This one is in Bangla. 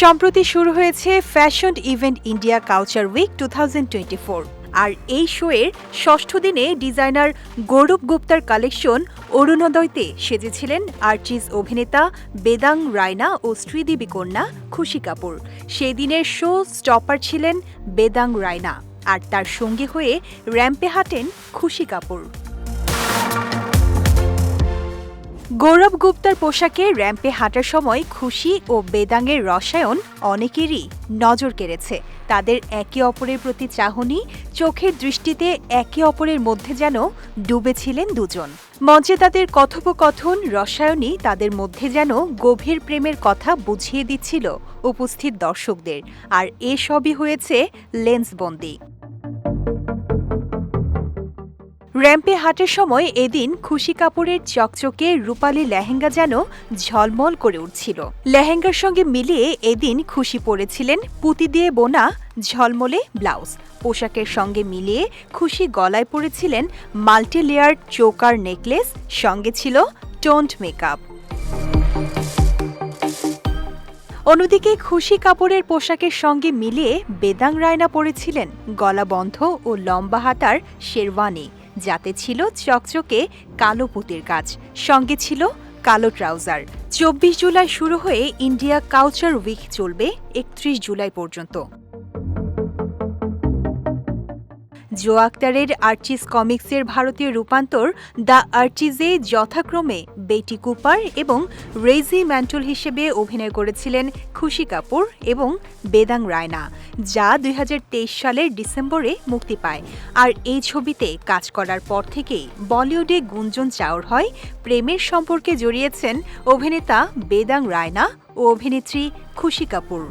সম্প্রতি শুরু হয়েছে fashion event India culture week two আর এই শোয়ের ষষ্ঠ দিনে ডিজাইনার গৌরব গুপ্তার কালেকশন অরুণোদয়তে সেজেছিলেন আর্চিস অভিনেতা বেদাং রায়না ও শ্রীদেবী কন্যা খুশি কাপুর। সেই দিনের শো স্টপার ছিলেন বেদাং রায়না। আর তার সঙ্গী হয়ে র্যাম্পে হাঁটেন খুশি কাপুর। গৌরব গুপ্তার পোশাকে র্যাম্পে হাঁটার সময় খুশি ও বেদাঙ্গের রসায়ন অনেকেরই নজর কেড়েছে। তাদের একে অপরের প্রতি চাহনি, চোখের দৃষ্টিতে একে অপরের মধ্যে যেন ডুবেছিলেন দুজন। মঞ্চে তাদের কথোপকথন, রসায়নই তাদের মধ্যে যেন গভীর প্রেমের কথা বুঝিয়ে দিচ্ছিল উপস্থিত দর্শকদের। আর এসবই হয়েছে লেন্সবন্দি। র্যাম্পে হাঁটার সময় এদিন খুশি কাপুরের চকচকে রূপালী লেহেঙ্গা যেন ঝলমল করে উঠছিল। লেহেঙ্গার সঙ্গে মিলিয়ে এদিন খুশি পরেছিলেন পুঁতি দিয়ে বোনা, ঝলমলে ব্লাউজ। পোশাকের সঙ্গে মিলিয়ে খুশি গলায় পরেছিলেন মাল্টি লেয়ার চোকার নেকলেস, সঙ্গে ছিল টোন্ট মেকআপ। অন্যদিকে খুশি কাপড়ের পোশাকের সঙ্গে মিলিয়ে বেদাং রায়না পরেছিলেন। গলা বন্ধ ও লম্বা হাতার শেরওয়ানি। যাতে ছিল চকচকে কালো পুঁতির কাজ সঙ্গে ছিল কালো ট্রাউজার। চব্বিশ জুলাই শুরু হয়ে ইন্ডিয়া কালচার উইক চলবে একত্রিশ জুলাই পর্যন্ত। জো আক্তারের আর্চিস কমিক্সের ভারতীয় রূপান্তর দ্য আর্চিজে যথাক্রমে বেটি কুপার এবং রেজি ম্যান্টল হিসেবে অভিনয় করেছিলেন খুশি কাপুর এবং বেদাং রায়না, যা দুই হাজার তেইশ সালের ডিসেম্বরে মুক্তি পায়। আর এই ছবিতে কাজ করার পর থেকেই বলিউডে গুঞ্জন চাওর হয়। প্রেমের সম্পর্কে জড়িয়েছেন অভিনেতা বেদাং রায়না ও অভিনেত্রী খুশি কাপুর।